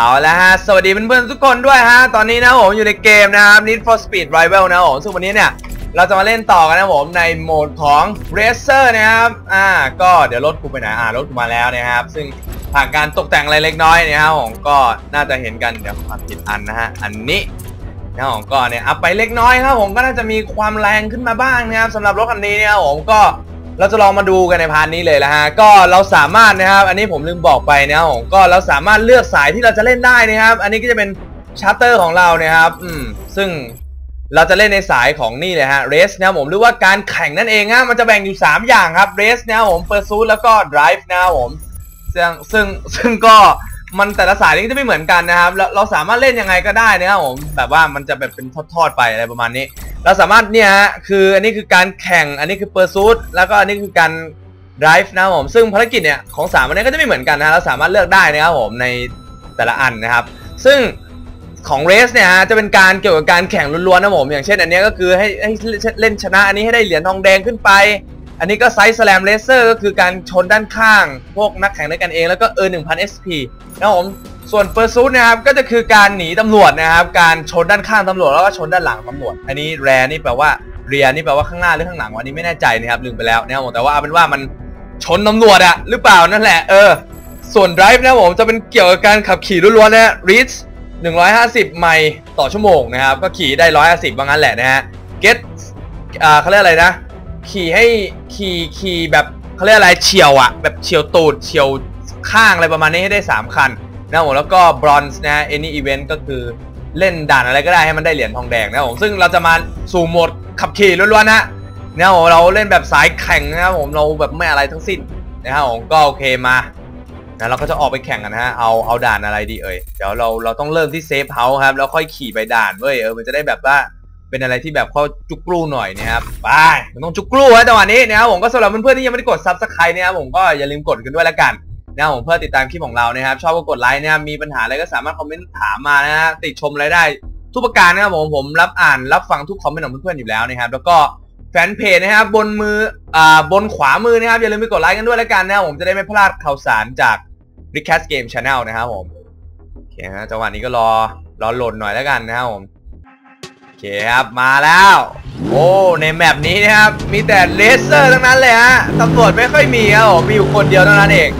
เอาละฮะ สวัสดีเพื่อนๆทุกคนด้วยฮะ ตอนนี้นะผมอยู่ในเกมนะครับ Need for Speed Rival นะผมซึ่งวันนี้เนี่ย เราจะมาเล่นต่อกันนะผมในโหมดของ Racer นะครับ อ่า ก็เดี๋ยวรถกูไปไหน อ่ารถกูมาแล้วนะครับ ซึ่งผ่านการตกแต่งอะไรเล็กน้อยนะครับผมก็น่าจะเห็นกัน เดี๋ยวขอผิดอันนะฮะ อันนี้นะผมก็เนี่ยอัพไปเล็กน้อยครับผมก็น่าจะมีความแรงขึ้นมาบ้างนะครับสำหรับรถคันนี้เนี่ยครับผมก็ เราจะลองมาดูกันในพาร์ทนี้เลยละฮะ ก็เราสามารถนะครับ อันนี้ผมลืมบอกไปนะครับผม ก็เราสามารถเลือกสายที่เราจะเล่นได้นะครับ อันนี้ก็จะเป็นชาร์เตอร์ของเรานะครับ อืม ซึ่งเราจะเล่นในสายของนี่เลยฮะ เรสนะครับผม หรือว่าการแข่งนั่นเองฮะ มันจะแบ่งอยู่ 3 อย่างครับ เรสนะครับผมเปอร์ซูแล้วก็ดライブนะครับผม ซึ่ง ซึ่ง ซึ่งก็ มันแต่ละสายนี่ก็จะไม่เหมือนกันนะครับเราเราสามารถเล่นยังไงก็ได้นะครับผมแบบว่ามันจะแบบเป็นทอดๆไปอะไรประมาณนี้ เราสามารถเนี่ยฮะคืออันนี้คือการแข่งอันนี้คือเปอร์ซูตแล้วก็อันนี้คือการ drive นะครับผมซึ่งภารกิจเนี่ยของสามอันนี้ก็จะไม่เหมือนกันนะเราสามารถเลือกได้นะครับผมในแต่ละอันนะครับ ซึ่งของเรสเนี่ยฮะจะเป็นการเกี่ยวกับการแข่งล้วนๆนะผมอย่างเช่นอันนี้ก็คือให้ให้เล่นชนะอันนี้ให้ได้เหรียญทองแดงขึ้นไป อันนี้ก็ไซส์สลมเลเซอร์ก็คือการชนด้านข้าง พวกนักแข่งด้วยกันเองแล้วก็เออ1,000 SP นะครับผมส่วนเปอร์ซูตนะครับก็จะคือการหนีตำรวจนะครับ การชนด้านข้างตำรวจแล้วก็ชนด้านหลังตำรวจ อันนี้แรนี่แปลว่าเรียนี่แปลว่าข้างหน้าหรือข้างหลังวันนี้ไม่แน่ใจนะครับลืมไปแล้วนะครับผมแต่ว่าเอาเป็นว่ามันชนตำรวจอะหรือเปล่านั่นแหละเออส่วน drive นะผมจะเป็นเกี่ยวกับการขับขี่ล้วนๆนะ reach 150 ไมล์ต่อชั่วโมงนะครับก็ขี่ได้ 150ว่างั้นแหละนะฮะ get อ่าเขาเรียกอะไรนะ ขี่ให้ขี่ขี่แบบเขาเรียกอะไรเฉียวอะแบบเฉียวตูดเฉียวข้างอะไรประมาณนี้ให้ได้ 3 คันนะผมแล้วก็บรอนซ์นะ any event ก็คือเล่นด่านอะไรก็ได้ให้มันได้เหรียญทองแดงนะผมซึ่งเราจะมาสู่โหมดขับขี่ล้วนๆนะนะครับผมเราเล่นแบบสายแข่งนะครับผมเราแบบไม่อะไรทั้งสิ้นนะครับผมก็โอเคมานะเราก็จะออกไปแข่งกันนะฮะเอาเอาด่านอะไรดีเอ่ยเดี๋ยวเราเราต้องเริ่มที่เซฟเฮาส์ครับแล้วค่อยขี่ไปด่านเว้ยเออมันจะได้แบบว่า เป็นอะไรที่แบบเขาจุกกรูหน่อยนะครับไปมันต้องจุกกรูฮะจังหวะนี้นะครับผมก็สำหรับเพื่อนๆที่ยังไม่ได้กดซับสไครต์นะครับผมก็อย่าลืมกดกันด้วยละกันนะครับผมเพื่อติดตามคลิปของเรานะครับ ชอบก็กดไลค์นะครับมีปัญหาอะไรก็สามารถคอมเมนต์ถามมานะฮะติดชมอะไรได้ ทุกประการนะครับผมผมรับอ่านรับฟังทุกคอมเมนต์ของเพื่อนๆอยู่แล้วนะครับ แล้วก็แฟนเพจนะครับบนมืออ่าบนขวามือนะครับอย่าลืมไปกดไลค์กันด้วยละกันนะครับผมจะได้ไม่พลาดข่าวสารจาก r i c a s Game Channel นะครับผมโอเคฮะจังหวะนี้ก็รอรอโหลดหน่อยแล้วกันนะครับผม เคครับ มาแล้ว โอ้ในแมปนี้นะครับ มีแต่เลเซอร์ทั้งนั้นเลยฮะตำรวจไม่ค่อยมีครับผมมีอยู่คนเดียวเท่านั้นเอง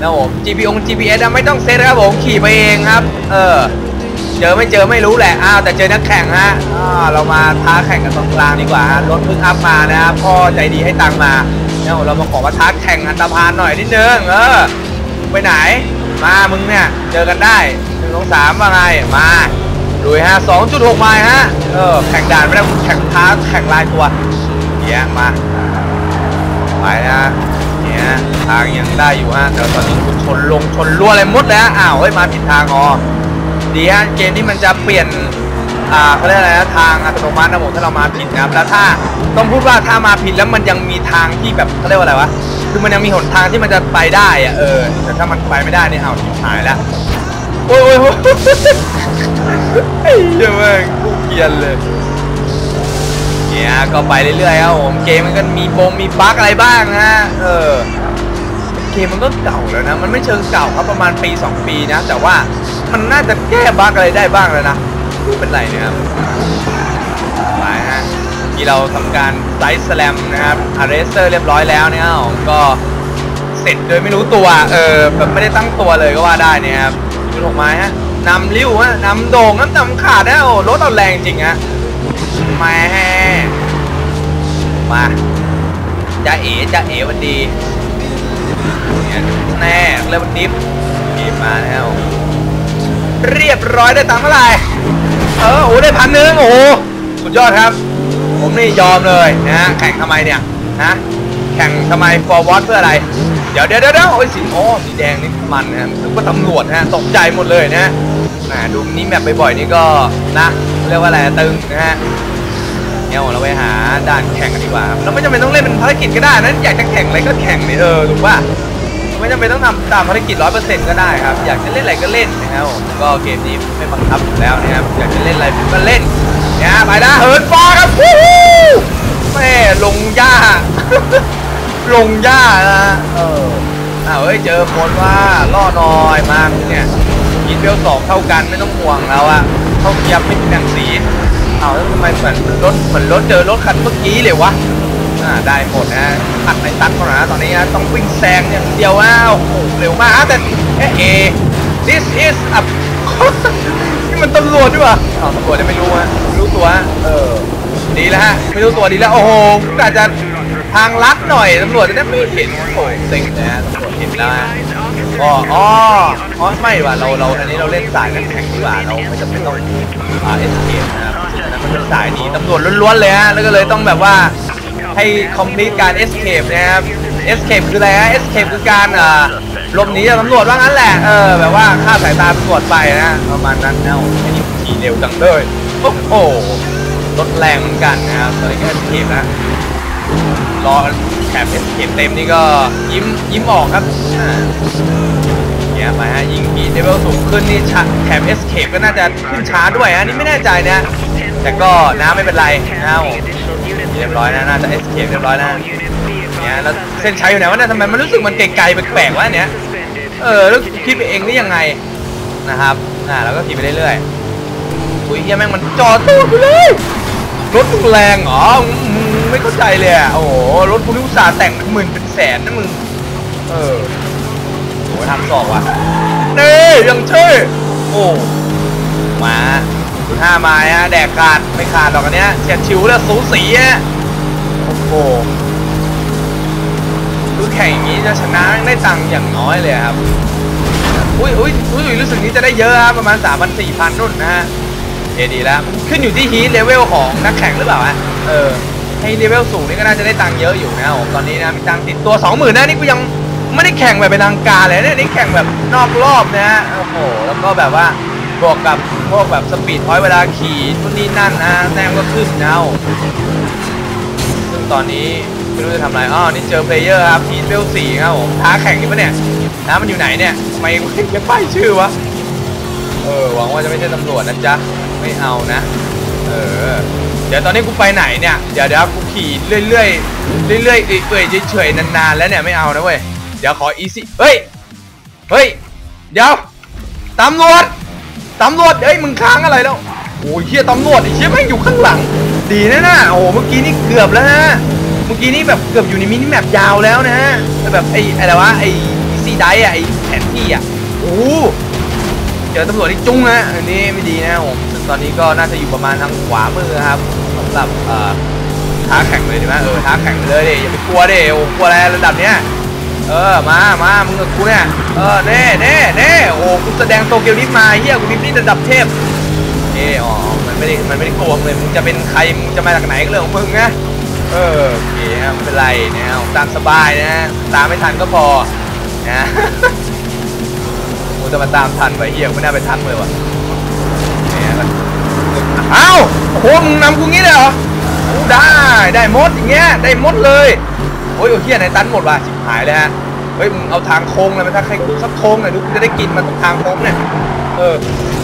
นะผม GPS GPS อะไม่ต้องเซตครับผมขี่ไปเองครับ เออ เจอไม่เจอไม่รู้แหละ อ้าวแต่เจอนักแข่งฮะอ่าเรามาท้าแข่งกันตรงกลางดีกว่ารถเพิ่งอัพมานะครับพ่อใจดีให้ตังมาเนี่ยเรามาขอมาท้าแข่งอันตรพานหน่อยนิดนึงเออ ไปไหน มามึงเนี่ย เจอกันได้หนึ่งสองสามว่าไง มา ดูฮะ 2.6 ไมล์ฮะ เออ แข่งด่านไม่ได้แข่งท้าแข่งลายตัวเดี๋ยวมา ไปนะเนี่ยทางยังได้อยู่ฮะ แต่ตอนนี้คุณชนลงชนรั่วอะไรหมดแล้ว อ้าว เฮ้ย มาผิดทางอ๋อดีฮะ เกมนี้มันจะเปลี่ยน อ่าเขาเรียกอะไรนะ ทางอัตโนมัตินะผมถ้าเรามาผิดนะครับ แล้วถ้าต้องพูดว่าถ้ามาผิดแล้วมันยังมีทางที่แบบเขาเรียกว่าอะไรวะ คือมันยังมีหนทางที่มันจะไปได้อะเออ แต่ถ้ามันไปไม่ได้เนี่ยเอาชิบหายแล้ว โอ้ยโอ้ยโอ้ยไอ้เหี้ยแม่งกูเกลียนเลย เนี่ยก็ไปเรื่อยๆครับผมเกมมันก็มีบงมีบั๊กอะไรบ้างนะ เออ เกมมันก็เก่าแล้วนะ มันไม่เชิงเก่าครับประมาณปี 2 ปีนะ แต่ว่ามันน่าจะแก้บั๊กอะไรได้บ้างแล้วนะไม่เป็นไรนะครับไปฮะที่เราทำการไซส์แสลมนะครับอาร์เรสเตอร์เรียบร้อยแล้วเนี่ยผมก็เสร็จโดยไม่รู้ตัว เออแบบไม่ได้ตั้งตัวเลยก็ว่าได้เนะครับ จุดหกไม้ฮะนำริ้วฮะนำโด่งน้ำนำขาดนะโอ้รถเอาแรงจริงฮะมาแฮมาจะเอ๋จะเอ๋วันดีเนี่ยแน่เริ่มดิฟดีมาแล้วเรียบร้อยได้ตังค์เท่าไหร่เออโอ้ได้พันหนึ่งโอ้สุดยอดครับ ผมนี่ยอมเลยนะฮะแข่งทำไมเนี่ยฮะแข่งทำไม forward เพื่ออะไร ดี๋ยวเดี๋ยวเดี๋ยวโอ้ยสีโอ้สีแดงนี่มันนะฮะนึกว่าตำรวจนะฮะตกใจหมดเลยนะฮะดูนี่แมปบ่อยๆนี่ก็นะเรียกว่าอะไรตึงนะฮะเนี่ยเราไปหาด่านแข่งกันดีกว่าเราไม่จำเป็นต้องเล่นเป็นภารกิจก็ได้นะอยากจะแข่งอะไรก็แข่งนี่เออถูกป่ะไม่จำเป็นต้องทำตามภารกิจร้อยเปอร์เซ็นต์ก็ได้ครับอยากจะเล่นอะไรก็เล่นนะครับผมก็เกมนี้ไม่บังคับอยู่แล้วนะครับอยากจะเล่นอะไรก็เล่นเนี่ยไปนะเหินฟ้าครับวู้ฮู้แม่ลงหญ้า ลงหญ้านะเอออ้าวเฮ้ยเจอคนว่าล่อนอยมาเนี่ยยินเบลสองเท่ากันไม่ต้องห่วงแล้วอะเขาเกียบไม่มีแบ่งสีเอาแล้วทำไมเหมือนรถเหมือนรถเจอรถคันเมื่อกี้เลยวะอ่าได้หมดนะตัดในตัดเขานะตอนนี้นะต้องวิ่งแซงอย่างเดียวอ้าวโอ้โหเร็วมากแต่เอ๊ะเอ this is a นี่มันตำรวจด้วยวะอ้าวตำรวจยังไม่รู้ฮะรู้ตัวเออดีแล้วฮะไม่รู้ตัวดีแล้วโอ้โหอาจจะ ทางลัดหน่อยตำรวจจะได้ไม่เห็นโอ้โหเซ็งนะฮะตำรวจเห็นแล้วฮะอ๋ออ๋ออ๋อไม่ว่ะเราเราอันนี้เราเล่นสายนักแข่งดีกว่าเราไม่จำเป็นต้องอ่าเอสเคนะครับอันนั้นมันเป็นสายหนีตำรวจล้วนๆเลยฮะแล้วก็เลยต้องแบบว่าให้คอมพลีทการเอสเคปนะครับเอสเคปคืออะไรฮะเอสเคปคือการอ่าหลบหนีจากตำรวจว่างั้นแหละเออแบบว่าฆ่าสายตาตำรวจไปนะประมาณนั้นนะโอ้โหอันนี้ขี่เร็วจังเลยโอ้โหรถแรงเหมือนกันนะครับตอนนี้ก็เอสเคปนะ รอแถบเอสเคเต็มนี่ก็ยิ้มยิ้มออกครับเนี่ยมาฮะยิงทีเลเวลสูงขึ้นนี่แถบเอสเคปก็น่าจะขึ้นช้าด้วยฮะนี่ไม่แน่ใจนะแต่ก็นะไม่เป็นไรนะผมเรียบร้อยนะน่าจะเอสเคปเรียบร้อยนะเนี่ยแล้วเส้นชัยอยู่ไหนวะเนี่ยทำไมมันรู้สึกมันไกลๆแปลกๆวะเนี่ยเออแล้วคิดไปเองนี่ยังไงนะครับอ่าแล้วก็ขี่ไปเรื่อยๆอุ้ยเฮียแม่งมันจอดตู้ไปเลยรถมึงแรงเหรอม ไม่เข้าใจเลยอะ โอ้โห รถคุณอุตส่าห์แต่งเป็นหมื่นเป็นแสนนะมึง เออโหทำสอบว่ะนี่ยังเช่โอ้ มาดูท่าไม้ฮะ แดกขาด ไม่ขาดหรอกอันเนี้ยเฉียดชิวแล้วสูสีฮะ โอ้โหคือแข่งอย่างนี้จะชนะได้ตังค์อย่างน้อยเลยครับ อุ้ยอุ้ยอุ้ยรู้สึกนี้จะได้เยอะครับประมาณ3 0 0 4 0 0 0นุ่นนะฮะเอดีแล้ว ขึ้นอยู่ที่ฮีทเลเวลของนักแข่งหรือเปล่าฮะ เออ ให้เลเวลสูงนี่ก็น่าจะได้ตังค์เยอะอยู่นะผมตอนนี้นะมีตังค์ติดตัว 20,000นะนี่กูยังไม่ได้แข่งแบบเป็นทางการเลยเนี่ยนี่แข่งแบบนอกรอบนะฮะโอ้โหแล้วก็แบบว่าบวกกับพวกแบบสปีดพอยต์เวลาขี่ทุนนี่นั่นนะแต้มก็ขึ้นนะซึ่งตอนนี้ไม่รู้จะทำอะไรอ๋อนี่เจอเพลเยอร์ครับฮีทเลเวลสี่ครับผมท้าแข่งนี่ปะเนี่ยนะมันอยู่ไหนเนี่ยทำไมไม่จะป้ายชื่อวะเออหวังว่าจะไม่ใช่ตำรวจนะจ๊ะไม่เอานะ เดี๋ยวตอนนี้กูไปไหนเนี่ย เดี๋ยวเดี๋ยวกูขี่เรื่อยๆเรื่อยๆเอื่อยเฉยๆนานๆแล้วเนี่ยไม่เอานะเว้ย เดี๋ยวขออีซี่ เฮ้ย เฮ้ย เดี๋ยวตำรวจตำรวจเฮ้ยมึงค้างอะไรแล้ว โอ้ยเฮียตำรวจไอ้เฮียแม่งอยู่ข้างหลัง ดีนะน่ะโอ้เมื่อกี้นี่เกือบแล้วนะ เมื่อกี้นี่แบบเกือบอยู่ในมินิแมปยาวแล้วนะแต่แบบไอ้อะไรวะไอ้อีซี่ไดอะไอ้แผนที่อะโอ้เจอตำรวจที่จุ้งนะอันนี้ไม่ดีนะผม ตอนนี้ก็น่าจะอยู่ประมาณทางขวามือครับสำหรับเอ่อท้าแข่งเลยดีไหมเออท้าแข่งไปเลยดิอย่าไปกลัวดิโอ้กลัวอะไรระดับเนี้ยเออมามามึงกับกูเนี่ยเออเน่เน่เน่โอ้กูแสดงโตเกียวนิฟมาเฮียกูนิฟนี่ระดับเทพเอออ๋อมันไม่ได้มันไม่ได้โกงเลยมึงจะเป็นใครมึงจะมาจากไหนก็เรื่องของมึงนะเออโอเคครับไม่เป็นไรนะตามสบายนะตามไม่ทันก็พอนะกูจะมาตามทันไว้เฮียกูไม่น่าไปทันเลยว่ะ กันเอ้าโอ้โหมึงนำกูงี้เลยเหรออได้ได้มดอย่างเงี้ยได้มดเลยโอ้ยโอ้เฮียในตันหมดว่ะชิบหายเลยฮะเฮ้ยมึงเอาทางโค้งเลยไหมถ้าใครกูสักโค้งหน่อยดูจะได้กินมันตรงทางโค้งเนี่ยเออ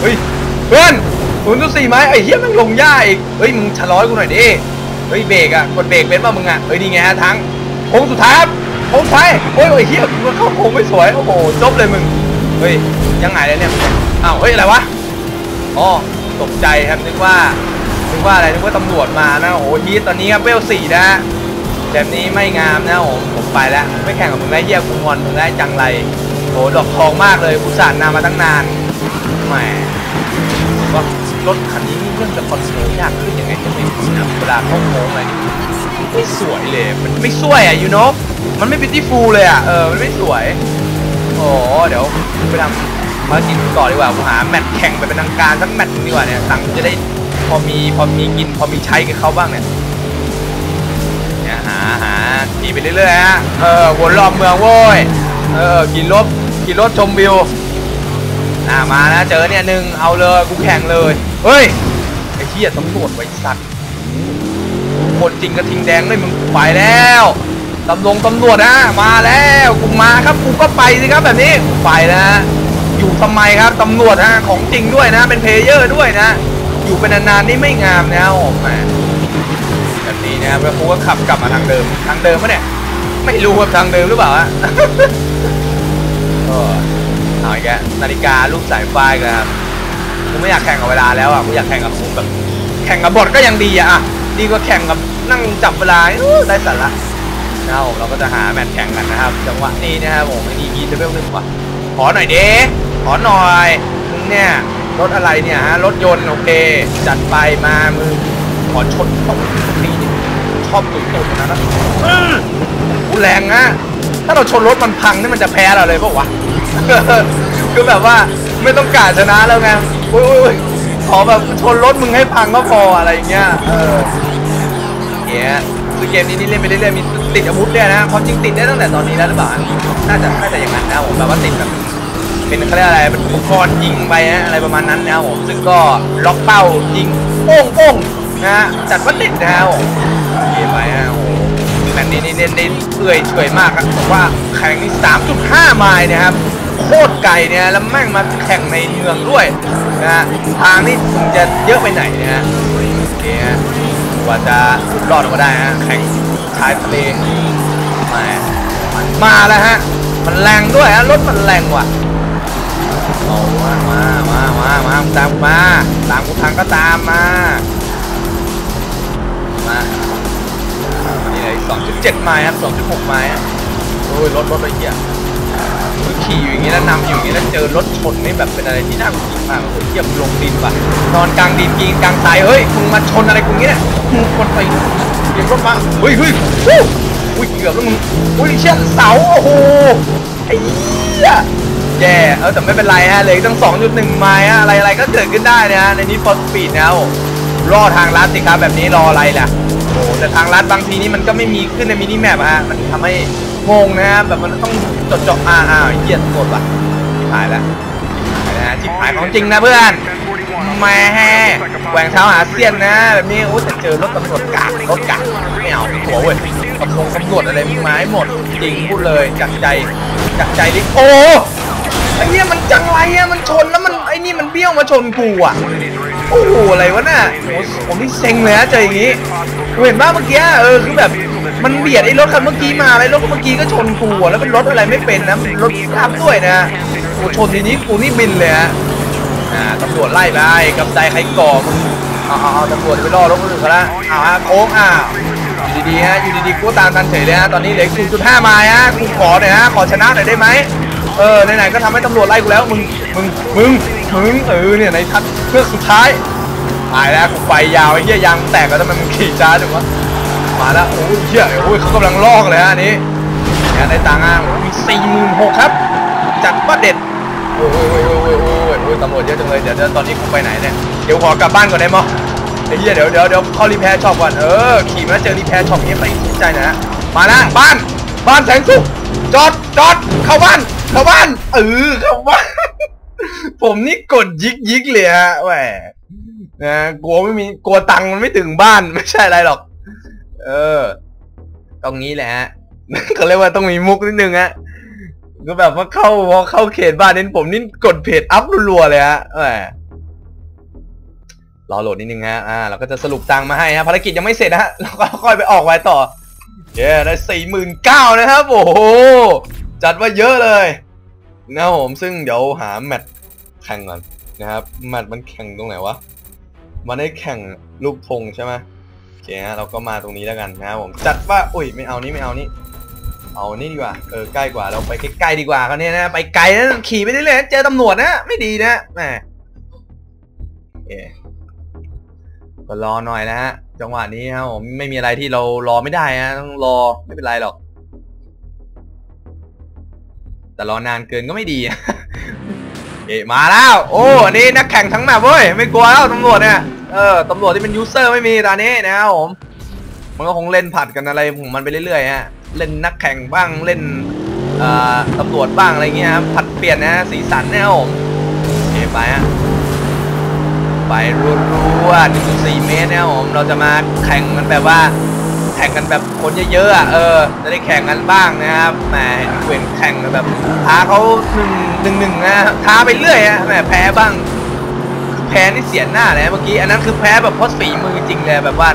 เฮ้ยเพื่อนศูนย์จุดสี่ไม้ไอ้เฮียมันลงหญ้าอีกเฮ้ยมึงชะลอให้กูหน่อยดิเฮ้ยเบรกอะกดเบรกเป็นป่ะมึงอะเฮ้ยนี่ไงฮะทางโค้งสุดท้ายครับโค้งสุดท้ายโอ้ยโอ้ยเฮียมึงเข้าโค้งไม่สวยโอ้โหจบเลยมึงเฮ้ยยังไงเลยเนี่ยอ้าวเฮ้ยอะไรวะอ๋อ ตกใจครับนึกว่านึกว่าอะไรนึกว่าตำรวจมานะโอ้โหฮีทตอนนี้ครับเวลสี่นะแบบนี้ไม่งามนะผมผมไปแล้ว ไม่แข่งกับมึงแล้วเยี่ยกูงอนมึงแล้จังไรโหดอกทองมากเลยกูสานนามาตั้งนานแหมว่ารถคันนี้นี่เรื่องจะคอนโทรลยากขึ้นยังไงก็ไม่รู้นะเวลาเข้าโค้งอะไรนี่ไม่สวยเลยมันไม่สวยอะยูโนมันไม่ beautiful เลยอะเออมันไม่สวยโอ้เดี๋ยวไปทำ ภารกิจต่อดีกว่ากูหาแมตช์แข่งไปเป็นทางการสักแมตช์หนึ่งดีกว่าเนี่ยตังค์จะได้พอมีพอมีกินพอมีใช้กับเขาบ้างเนี่ยเนี่ยหาหาขี่ไปเรื่อยๆฮะเออวนรอบเมืองโว้ยเออขี่รถขี่รถชมวิวอ่ามานะเจอเนี่ยหนึ่งเอาเลยกูแข่งเลยเฮ้ยไอ้เหี้ยตำรวจไว้สัตว์คนจริงกระทิงแดงเลยมึงไปแล้วตำรวจตำรวจนะมาแล้วกูมาครับกูก็ไปสิครับแบบนี้กูไปนะ อยู่ทำไมครับตำรวจฮะของจริงด้วยนะ เป็นเพลเยอร์ด้วยนะ อยู่เป็นนานๆนี่ไม่งามนะโอ้แหมแบบนี้นะครับแล้วกูก็ขับกลับมาทางเดิมทางเดิมปะเนี่ยไม่รู้ว่าทางเดิมหรือเปล่าฮะเออเอาอีกแล้วนาฬิการูปสายไฟกแล้วครับกูไม่อยากแข่งกับเวลาแล้วอะกูอยากแข่งกับแบบแข่งกับบทก็ยังดีอะอะดีกว่าแข่งกับนั่งจับเวลาได้สาระนะครับผมเราก็จะหาแมตช์แข่งกันนะครับ จังหวะนี้นะครับผมไอ้นี่ยีนเลเวลหนึ่งว่ะขอหน่อยเด้ ขอหน่อยมึงเนี่ยรถอะไรเนี่ยฮะรถยนต์โอเค จัดไปมามึงขอชนตรงนี้ดิชอบตุ่ตุ่นะนะอื้อกูแรงนะถ้าเราชนรถมันพังนี่มันจะแพ้เราเลยเปล่าวะคือแบบว่าไม่ต้องการชนะแล้วไงอุ้ยอุ้ยอุ้ยขอแบบชนรถมึงให้พังก็พออะไรอย่างเงี้ยเออเงี้ยคือเกมนี้นี่เล่นไปเรื่อยๆมีติดอาวุธเนี่ยนะความจริงติดได้ตั้งแต่ตอนนี้แล้วหรือเปล่าน่าจะน่าจะอย่างนั้นนะผมแบบว่าติดแบบ เป็นเขาเรียกอะไรเป็นอุปกรณ์ยิงไปนะอะไรประมาณนั้นนะครับผมซึ่งก็ล็อกเป้ายิงโป้งโป้งนะฮะจัดว่าติดนะครับผมเกมไปนะโอ้แมตช์นี้นี่เน้นเอื่อยเฉยมากครับบอกว่าแข่งนี่3.5 ไมล์นะครับโคตรไกลเนี่ยแล้วแม่งมาแข่งในเมืองด้วยนะฮะทางนี่คงจะเยอะไปไหนนะฮะโอเคฮะกว่าจะรอดออกมาได้ฮะแข่งชายทะเลมามาแล้วฮะมันแรงด้วยฮะรถมันแรงว่ะ เอามามามามามาตามมา ตามกูทางก็ตามมา มาอันนี้เลย2.7ไมล์ครับ2.6ไมล์อะโอ้ยรถรถละเอียขี่อยู่อย่างนี้แล้วนำอยู่อย่างนี้แล้วเจอรถชนนี่แบบเป็นอะไรที่น่าหงุดหงิดมากโอ้ยเทียบลงดินว่ะนอนกลางดินยิงกลางทรายเฮ้ยมึงมาชนอะไรกูงี้เนี่ยมึงคนไปเดี๋ยวรถมาเฮ้ยเฮ้ยวู้อุ้ยเกือบแล้วมึงอุ้ยเชี่ยเสาโอ้โหไอ้เหี้ย แย่เออแต่ไม่เป็นไรฮะเหลยตั้ง 2.1 ไมล์ฮะอะไรอะไรก็เกิดขึ้นได้นะฮะในนี้ฟอสปีดนะครับรอทางลัดสิครับแบบนี้รออะไรล่ะโอ้แต่ทางลัดบางทีนี่มันก็ไม่มีขึ้นในมินิแมปอะฮะมันทำให้งงนะฮะแบบมันต้องจดจ่ออ่าอ่าเหี้ยกดว่ะชิบหายแล้วนะฮะชิบหายของจริงนะเพื่อนแม่แหวงเท้าหาเสี้ยนนะ แบบนี้โอ้แต่เจอรถตำรวจกากรถกากไม่เอาหัวเว้ยตำรวจตำรวจอะไรมึงมาให้หมดจริงพูดเลยจากใจจากใจดิโอ้ ไอ้เนี่ยมันจังไรอะมันชนแล้วมันไอ้นี่มันเบี้ยวมาชนกูอะโอ้โหอะไรวะน่ะผมนี่เซ็งเลยนะเจออย่างงี้เห็นป่ะเมื่อกี้เออคือแบบมันเบียดไอ้รถคันเมื่อกี้มาไอ้รถเมื่อกี้ก็ชนกูอะแล้วเป็นรถอะไรไม่เป็นนะรถทับด้วยนะโอ้ชนทีนี้กูนี่บินเลยฮะอ่าตำรวจไล่ไปกับใจใครก่อมึงเอาเอาตำรวจไปล่อรถคนอื่นเขาละเอาฮะโค้งอะอยู่ดีๆฮะอยู่ดีๆกูตามทันเฉยเลยฮะตอนนี้เหลือ0.5ไมล์ฮะกูขอหน่อยฮะขอชนะหน่อยได้ไหม เออไหนๆก็ทำให้ตำรวจไล่กูแล้วมึงมึงมึงมึงเออเนี่ยในทัดเพื่อกสุดท้ายตายแล้วกูไปยาวไอ้เหี้ยยางแตกแล้วทำไมมึงขี่ช้าจังวะมาแล้วโอ้ยเหี้ยโอ้ยเขากำลังลอกเลยฮะอันนี้เนี่ยในตังค์อะมีสี่หมื่นหกครับจัดว่าเด็ดโอ้ยโอ้ยโอ้ยโอ้ยโอ้ยโอ้ยตำรวจเยอะจังเลยเดี๋ยวเดี๋ยวตอนนี้กูไปไหนเนี่ยเดี๋ยวขอกลับบ้านก่อนได้มั้ยไอ้เหี้ยเดี๋ยวเดี๋ยวเดี๋ยวเข้ารีแพร์ช็อปก่อนเออขี่มาเจอรีแพร์ช็อปนี้ไปใจหน่อยนะมานะบ้านบ้านแสงสุขจอดจอดเข้าบ้าน เข้าบ้านเออเข้าบ้านผมนี่กดยิกยิกเลยฮะแหมนะกลัวไม่มีกลัวตังค์มันไม่ถึงบ้านไม่ใช่อะไรหรอก เออ ตรงนี้แหละฮะเขาเรียกว่าต้องมีมุกนิดนึงฮะก็แบบว่าเข้าพอเข้าเขตบ้านนี่ผมนี่กดเพจอัพรัวๆเลยฮะแหมรอโหลดนิดนึงฮะอ่าเราก็จะสรุปตังค์มาให้ฮะภารกิจยังไม่เสร็จนะฮะเราก็ค่อยไปออกไว้ต่อเย้ได้สี่หมื่นเก้านะครับโอ้โหจัดว่าเยอะเลย นะครับผมซึ่งเดี๋ยวหาแมตช์แข่งก่อนนะครับแมตช์มันแข่งตรงไหนวะมันได้แข่งลูกธงใช่ไหมโอเคฮะเราก็มาตรงนี้แล้วกันนะครับผมจัดว่าอุ้ยไม่เอานี้ไม่เอานี้เอานี่ดีกว่าเออใกล้กว่าเราไปใกล้ๆดีกว่าเขาเนี่ยนะไปไกลนะขี่ไปเรื่อยๆเจอตำรวจนะไม่ดีนะแหมโอเคก็รอหน่อยนะฮะจังหวะนี้ครับผมไม่มีอะไรที่เรารอไม่ได้ฮะต้องรอไม่เป็นไรหรอก แต่รอนานเกินก็ไม่ดี เอะมาแล้ว โอ้นนี้นักแข่งทั้งแมปเว้ย ไม่กลัวแล้วตำรวจเนี่ย เออตำรวจที่เป็นยูเซอร์ไม่มีตอนนี้นะครับผม มันก็คงเล่นผัดกันอะไรของมันไปเรื่อยๆฮะ เล่นนักแข่งบ้าง เล่นตำรวจบ้างอะไรเงี้ยครับผัดเปลี่ยนนะสีสันนะครับผมโอเคไปฮะไปรัวๆ1.4เมตรนะครับผม เราจะมาแข่งกันแบบว่า ข่งกันแบบคนเยอะๆอะเออจะได้แข่งกันบ้างนะครับแหมเห็นเห็นแข่งแบบท้าเขาหนึ่งหนึ่งหนึ่งนะท้าไปเรื่อยฮะแหมแพ้บ้างคือแพ้นี่เสียหน้าเลยนะเมื่อกี้อันนั้นคือแพ้แบบเพราะฝีมือจริงเลยแบบว่า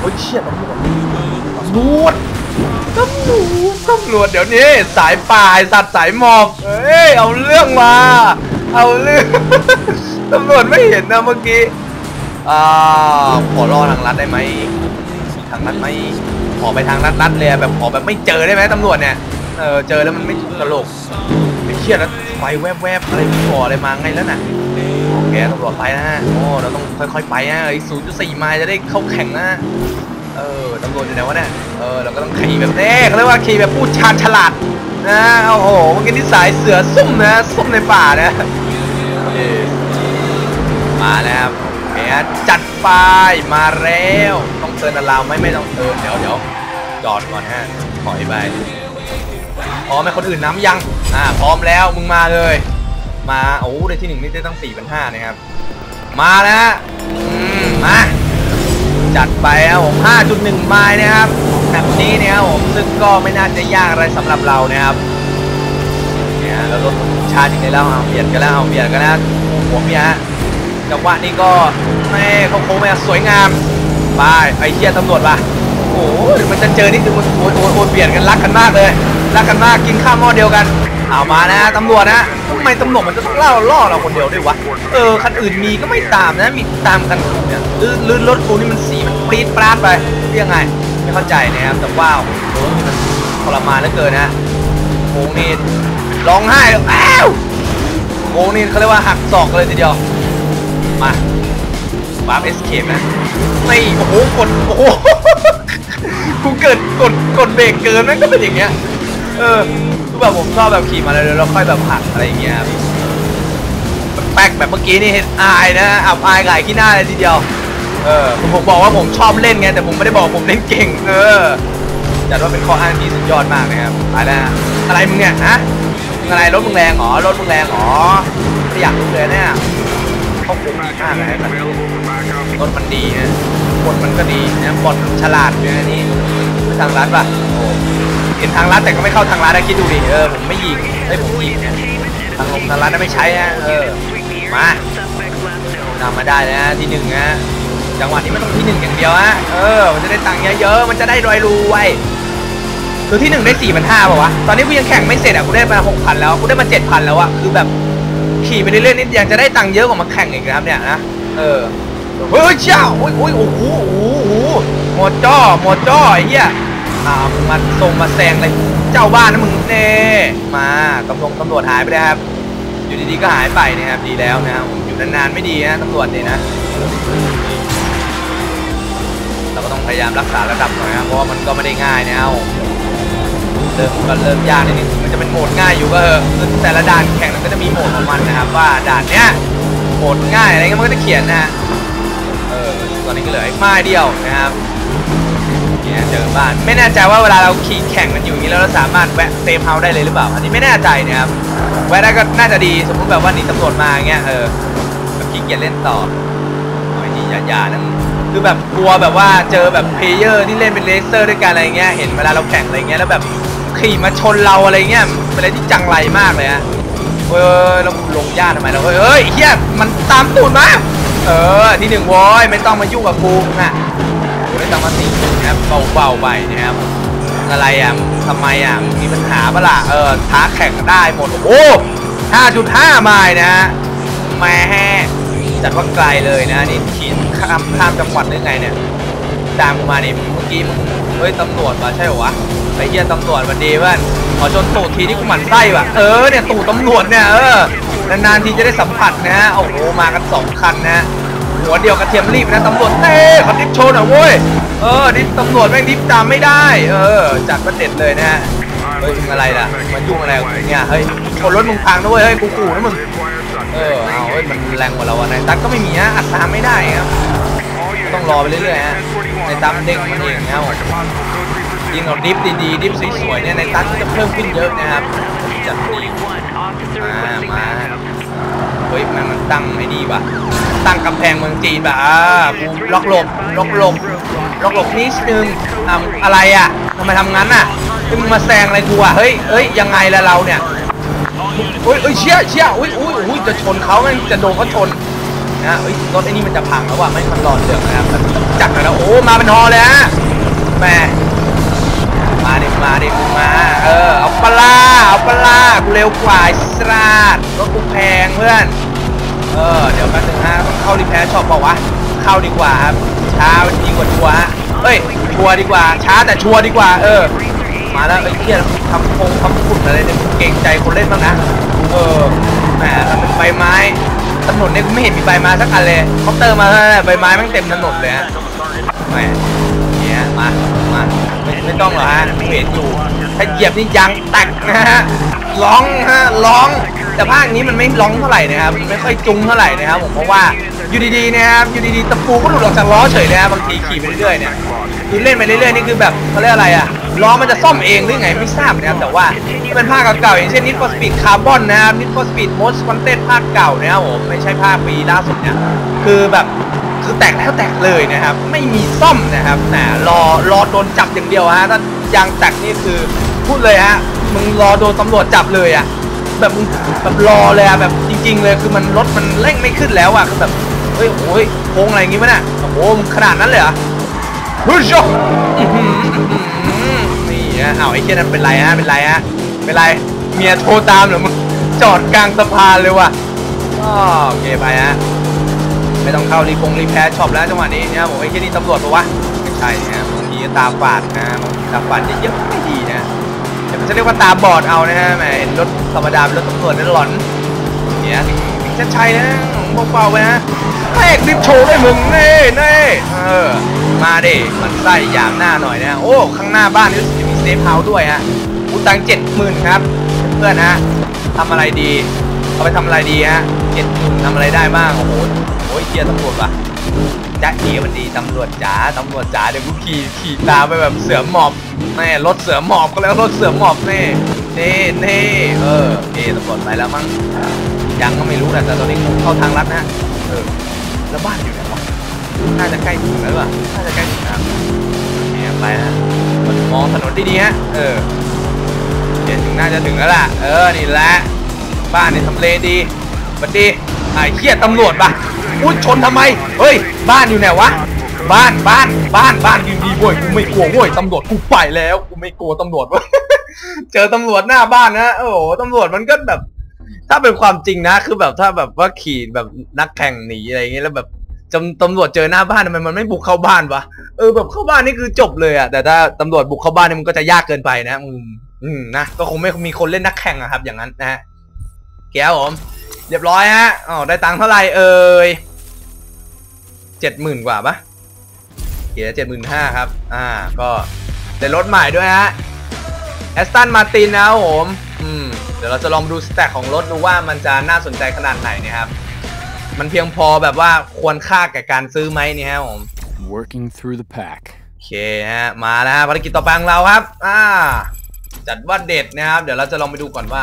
โอ้ยเชี่ยตำรวจตำรวจตำรวจตำรวจเดี๋ยวนี้สายป่าไอ้สัตว์สายหมอบเอ้ยเอาเรื่องมาเอาเรื่องตำรวจไม่เห็นนะเมื่อกี้อ่าขอรอทางรัฐได้ไหมทางรัฐไหม อไปทางรัฐรัฐเลยแบบขอแบบไม่เจอได้ไหมตำรวจเนี่ยเออเจอแล้วมันไม่ตลกไอ้เครียดแล้วไฟแวบๆอะไรมีก่ออะไรมาไงแล้วน่ะโอเคตำรวจไปนะฮะโอ้เราต้องค่อยๆไปนะไอ้ศูนย์จุดสี่ไมล์จะได้เข้าแข่งนะเออตำรวจอยู่ไหนวะเนี่ยเออเราก็ต้องขี่แบบนี้เขาเรียกว่าขี่แบบพูดชาญฉลาดนะโอ้โหเมื่อกี้ที่สายเสือซุ่มนะซุ่มในป่านะมาแล้วครับเมียจัด ไปมาแล้วต้องเตือนอะลาวไหมไม่ต้องเตือนเดี๋ยวเดี๋ยวจอดก่อนฮะถอยไปพร้อมไหมคนอื่นน้ำยังอ่าพร้อมแล้วมึงมาเลย มาโอ้ได้ที่หนึ่งนี่ได้ตั้งสี่พันห้านะครับ มาแล้วฮะอืมมาจัดไปครับผม5.1ไมล์นะครับแบบนี้เนี่ยครับผมซึ่งก็ไม่น่าจะยากอะไรสำหรับเรานะครับเนี่ยเราลดชาร์จอีกแล้วเอาเบียดกันแล้วเอาเบียดกันแล้วหัวเมียฮะจังหวะนี้ก็ ม่เขาโค้งมาสวยงามไปไอ้เชี่ยตำรวจว่ะโอ้ยมันจะเจอนี่คือมันโอยโอยโอยเบียดกันรักกันมากเลยรักกันมากกินข้าวหม้อเดียวกันเอามานะตำรวจนะทำไมตำรวจมันจะต้องเล่าล่อเราคนเดียวด้วยวะเออคันอื่นมีก็ไม่ตามนะมีตามกันเนี่ยลื่นลื่นรถกูนี่มันสีมันปรี๊ดปราดไปเรียกไงไม่เข้าใจนะครับแต่ว่าโอ้โหมันทรมานเหลือเกินนะโค้งนี่ร้องไห้แล้วอ้าวโค้งนี่เขาเรียกว่าหักศอกเลยทีเดียวมา วาร์ปเอสเคปนะไม่โอ้โหกดโอ้โหกูเกิดกดกดเบรกเกินแม่งก็เป็นอย่างเงี้ยเออคือแบบผมชอบแบบขี่มาเลยแล้วค่อยแบบหักอะไรอย่างเงี้ยแป๊กแบบเมื่อกี้นี่เห็นอายนะอับอายไก่ขี้หน้าเลยทีเดียวเออผมบอกว่าผมชอบเล่นไงแต่ผมไม่ได้บอกผมเล่นเก่ง เออจัดว่าเป็นข้ออ้างที่สุดยอดมากนะครับไปแล้วฮะอะไรมึงเนี่ยฮะมึงอะไรรถมึงแรงอ๋อรถมึงแรงอ๋อไม่อยากรู้เลยเนี่ย เขาคงดีมากเลยนะรถมันดีนะคนมันก็ดีนะบอดฉลาดเนี่ยนี่ทางรัฐป่ะโอ้เห็นทางรัฐแต่ก็ไม่เข้าทางรัฐนะคิดดูดิเออผมไม่ยิงไอ้ผมยิงนะทางลงทางรัฐนะไม่ใช้นะเออมานำมาได้นะที่หนึ่งนะจังหวะนี้มันต้องที่หนึ่งอย่างเดียวฮะเออมันจะได้ตังค์เยอะๆมันจะได้รวยรวยคือที่หนึ่งได้สี่พันห้าป่าวะตอนนี้กูยังแข่งไม่เสร็จอะกูได้มาหกพันแล้วกูได้มาเจ็ดพันแล้วอะคือแบบ ขี่ไปเรื่อยๆนี่ยังจะได้ตังค์เยอะกว่ามาแข่งอีกนะครับเนี่ยนะเออเฮ้ยเจ้าโอ้ยโอ้ยโอ้โหโอ้โหโอ้โหมดจ้อหมดจ้อไอ้เหี้ยอ่ามึงมาส่งมาแซงเลยเจ้าบ้านนะมึงเน่มาตำรวจตำรวจหายไปแล้วครับ อยู่ดีๆก็หายไปนะครับดีแล้วนะครับอยู่นานๆไม่ดีนะตำรวจเนี่ยนะเราก็ต้องพยายามรักษาระดับหน่อยนะเพราะว่ามันก็ไม่ได้ง่ายนะครับ เริ่มก็เริ่มยากนิดนึงมันจะเป็นโหมดง่ายอยู่ก็เถอะคือแต่ละด่านแข่งมันก็จะมีโหมดของมันนะครับ ว่าด่านเนี้ยโหมดง่ายอะไรเงี้ยมันก็จะเขียนนะฮะเออตอนนี้ก็เหลืออีกไม้เดียวนะครับเนี่ยเจอบ้านไม่แน่ใจว่าเวลาเราขี่แข่งกันอยู่อย่างนี้แล้วเราสามารถแวะเซฟเฮาส์ได้เลยหรือเปล่าอันนี้ไม่แน่ใจนะครับแวะได้ก็น่าจะดีสมมติแบบว่าหนีตำรวจมาเงี้ยเออแบบขี้เกียจเล่นต่อโอ้ยนี่อย่าๆนะคือแบบกลัวแบบว่าเจอแบบเพลเยอร์ที่เล่นเป็นเลเซอร์ด้วยกันอะไรเงี้ยเห็นเวลาเราแข่งอะไรเงี้ยแล้วแบบ ขี่มาชนเราอะไรเงี้ยเป็นอะไรที่จังไรมากเลยฮะเฮ้ยเราลงย่าทำไมเราเฮ้ยเฮ้ยเฮียมันตามตูดมาเออที่หนึ่งโว้ยไม่ต้องมายุ่งกับกูนะไม่ต้องมาตีนะครับเบาๆไปนะครับอะไรอะทำไมอะมีปัญหาปะล่ะเออท้าแข่งได้หมดโอ้ห้าจุดห้าไมล์นะฮะแม่จัดว่าไกลเลยนะนี่ขี่ข้ามข้ามจังหวัดได้ไงเนี่ยตามกูมาเนี่เมื่อกี้มึงเฮ้ยตำรวจมาใช่หรอวะ ไอ้เหี้ยตำรวจวันดีเพื่อนขอชนตูดทีที่กูหมั่นไส้ว่ะเออเนี่ยตูดตำรวจเนี่ยเออนานๆทีจะได้สัมผัสนะฮะโอ้โหมากันสองคันนะหัวเดียวกระเทียมรีบนะตำรวจเต้ขอดิฟโชว์หน่อยเว้ยเออดิฟตำรวจแม่งดิฟตามไม่ได้ เออจัดประเด็ดเลยนะฮะเฮ้ยมึงอะไรล่ะมายุ่งอะไรกับกูเนี่ยเฮ้ยชนรถมึงพังนะเว้ยเฮ้ยกูขู่นะมึงเออเอาเฮ้ยมันแรงกว่าเราอะนายตั๊กก็ไม่มีฮะอัดตามไม่ได้ครับต้องรอไปเรื่อยๆฮะในตั๊กเด้งมันเองนะครับ ยิงเราดิฟดีๆดิฟสวยๆเนี่ยในตั๊กก็จะเพิ่มขึ้นเยอะนะครับจัดดีมามาเฮ้ยมันมันตั้งไอ้นี่ว่ะตั้งกำแพงเมืองจีนแบบอ่าล็อกหลบล็อกหลบล็อกหลบนิดนึงอ่าอะไรอะทำไมทำงั้นอะมึงมาแซงอะไรกูอะเฮ้ยเฮ้ยยังไงละเราเนี่ยเฮ้ยเฮ้ยเชี่ยเชี่ยอุ้ยอุ้ยอุ้ยจะชนเขาแม่งจะโดนเขาชนนะเฮ้ยรถไอ้นี่มันจะพังแล้วว่ะไม่มันรอดเรื่องนะครับจักรแล้วโอ้มาเป็นฮอเลยฮะแหม่ มาดิมาดิมึงมา เออ เอาปลาเอาปลากูเร็วกว่าไอ้สลาดรถกูแพงเพื่อน เออ เดี๋ยวแป๊บนึงฮะต้องเข้ารีแพร์ช็อปบอกว่าวะเข้าดีกว่าครับช้าดีกว่าชัวร์เฮ้ย ชัวร์ดีกว่า ช้าแต่ชัวร์ดีกว่า เออ มาแล้วไอ้เหี้ยทำคงทำขุดอะไรเนี่ยเก่งใจคนเล่นบ้างนะ เออ แหมทำเป็นใบไม้ ถนนเนี่ยกูไม่เห็นมีใบไม้สักอันเลยเคาเตอร์มาแล้วใบไม้ม่งเต็มถนนเลยฮะแหมเนี่ยมา มา ไม่ต้องหรอฮะเห็นอยู่ถ้าเหยียบนี่ยางแตกนะฮะร้องฮะร้อง แต่ภาคนี้มันไม่ร้องเท่าไหร่นะครับไม่ค่อยจุ้งเท่าไหร่นะครับผมเพราะว่าอยู่ดีๆนะครับอยู่ดีๆตะปูก็หลุดออกจากล้อเฉยนะครับบางทีขี่ไปเรื่อยๆเนี่ยคือเล่นไปเรื่อยๆนี่คือแบบเขาเรียกอะไรอะล้อมันจะซ่อมเองหรือไงไม่ทราบนะครับแต่ว่าเป็นภาคเก่าๆอย่างเช่น Need for Speed Carbon นะครับ Need for Speed Most Wanted ภาคเก่านะครับผมไม่ใช่ภาคปีล่าสุดเนี่ยคือแบบ คือแตกแล้วแตกเลยนะครับ ไม่มีซ่อมนะครับแต่รอรอโดนจับอย่างเดียวฮะถ้ายางแตกนี่คือพูดเลยฮะมึงรอโดนตำรวจจับเลยอะแบบมึงแบบรอเลยอะแบบจริง ๆ เลยคือมันรถมันเร่งไม่ขึ้นแล้วอะคือแบบเฮ้ยโอ้ยโค้งอะไรอย่างงี้วะเนี่ยโอ้โหมึงขนาดนั้นเลยเหรอฮึชกอื้อหือนี่ฮะเอ้าไอ้เชี่ยนั้นเป็นไรฮะเป็นไรฮะเป็นไรเมียโทรตามเหรอมึงจอดกลางสะพานเลยว่ะโอเคไปฮะ ไม่ต้องเข้ารีพงรีแพร์ช็อปแล้วจังหวะนี้เนี่ยผมไอ้แค่นี้ตำรวจปะวะไม่ใช่นะบางทีตาฝาดนะบางทีตาฝาดเยอะๆไม่ดีนะเดี๋ยวมันจะเรียกว่าตาบอดเอานะฮะแหมเห็นรถธรรมดาเป็นรถตำรวจนั่นหลอนเนี่ยถึงถึงจะใช่นะเบาๆไปฮะแม่คลิปโชว์ด้วยมึงเน่เน่เออมาดิมันไส้ยางหน้าหน่อยนะโอ้ข้างหน้าบ้านนี้จะมีเซฟเฮาส์ด้วยฮะกูตังเจ็ดหมื่นครับเพื่อนฮะทำอะไรดีเอาไปทำอะไรดีฮะเจ็ดหมื่นทำอะไรได้บ้างโอ้โห เกียร์ตำรวจปะจ้าเอวันดีตำรวจจ๋าตำรวจจ๋าเดี๋ยวกูขี่ขี่ตามไปแบบเสือหมอบแม่รถเสือหมอบก็แล้วรถเสือหมอบเน่เน่เน่เออเอตำรวจไปแล้วมั้งยังก็ไม่รู้นะแต่ตอนนี้เข้าทางลัดนะเออแล้วบ้านอยู่ไหนวะน่าจะใกล้ถึงแล้วป่ะน่าจะใกล้ถึงแล้วเนี่ยไปนะมันมองถนนดีๆฮะเออเดี๋ยวถึงน่าจะถึงแล้วล่ะเออนี่แหละบ้านนี่ทำเลดีบัดดีไอ้เหี้ยตำรวจปะ อุ้ยชนทำไม เฮ้ย บ้านอยู่ไหนวะ บ้านบ้านบ้านบ้านดีๆเว้ยกูไม่กลัวเว้ยตำรวจกูไปแล้วกูไม่กลัวตำรวจเว้ยเจอตำรวจหน้าบ้านนะโอ้โหตำรวจมันก็แบบ ถ้าเป็นความจริงนะ คือแบบถ้าแบบว่าขี่แบบนักแข่งหนีอะไรเงี้ยแล้วแบบจำตำรวจเจอหน้าบ้านทำไมมันไม่บุกเข้าบ้านวะเออแบบเข้าบ้านนี่คือจบเลยอะแต่ถ้าตำรวจบุกเข้าบ้านนี่มันก็จะยากเกินไปนะ อืมอืมนะก็คงไม่มีคนเล่นนักแข่งอะครับ อย่างนั้นนะฮะแก้วผม เรียบร้อยฮะอ๋อได้ตังค์เท่าไหร่เอ่ยเจ็ดหมื่นกว่าปะเกียร์เจ็ดหมื่นห้าครับ อ่า ก็ได้รถใหม่ด้วยฮะแอสตันมาตินนะครับผม อืม เดี๋ยวเราจะลองดูสแต็กของรถดูว่ามันจะน่าสนใจขนาดไหนเนะครับ มันเพียงพอแบบว่าควรค่าแก่การซื้อไหมเนี่ยฮะผม Working through the pack. โอเคฮะ มาแล้วฮะภารกิจต่อไปของเราครับ อ่า จัดว่าเด็ดนะครับ เดี๋ยวเราจะลองไปดูก่อนว่า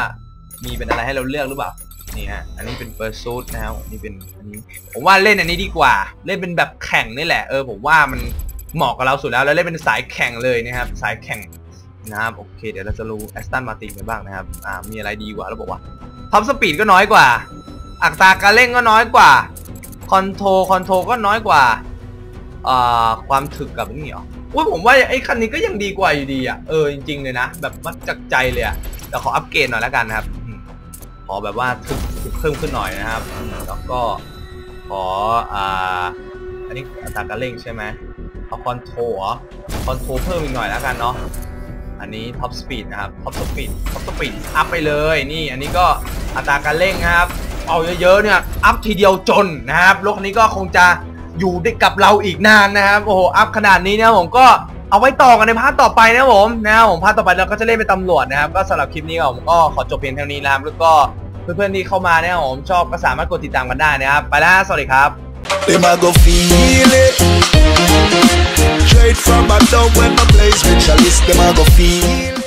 มีเป็นอะไรให้เราเลือกหรือเปล่า นี่ฮะอันนี้เป็นเปอร์ซูดนะครับนี่เป็นอันนี้ผมว่าเล่นอันนี้ดีกว่า เล่นเป็นแบบแข่งนี่แหละเออผมว่ามันเหมาะกับเราสุดแล้วแล้วเล่นเป็นสายแข่งเลยนะครับ สายแข่งนะครับโอเคเดี๋ยวเราจะรู้แอสตันมาตินกันบ้างนะครับอ่ามีอะไรดีกว่าเราบอกว่าท็อปสปีดก็น้อยกว่า อัตราการเร่งก็น้อยกว่าคอนโทรคอนโทรก็น้อยกว่าอ่าความถึกกับนี่เหรออุ้ยผมว่าไอ้คันนี้ก็ยังดีกว่าอยู่ดีอะเออจริงๆเลยนะแบบมัดจากใจเลยอะแต่ขออัปเกรดหน่อยแล้วกันนะครับ อืมขอแบบว่าถึกเพิ่มขึ้นหน่อยนะครับ แล้วก็ขออ่าอันนี้อัตราการเร่งใช่ไหมเอาคอนโทรเหรอคอนโทรเพิ่มอีกหน่อยแล้วกันเนาะอันนี้ท็อปสปีดนะครับท็อปสปีดท็อปสปีดอัพไปเลยนี่ อันนี้ก็อัตราการเร่งนะครับ เอาเยอะๆเนี่ยอัพทีเดียวจนนะครับรถคันนี้ก็คงจะอยู่ได้กับเราอีกนานนะครับโอ้โหอัพขนาดนี้นะผมก็ เอาไว้ต่อกันในพาร์ทต่อไปนะผมนะครับผมพาร์ทต่อไปเราก็จะเล่นเป็นตำรวจนะครับ ก็สำหรับคลิปนี้ผมก็ขอจบเพียงเท่านี้นะครับแล้วก็เพื่อนๆที่เข้ามาเนี่ยผมชอบก็สามารถกดติดตามกันได้นะครับไปแล้วสวัสดีครับ Them a go feel it. Straight from my dome when my place ritualist, them I go feel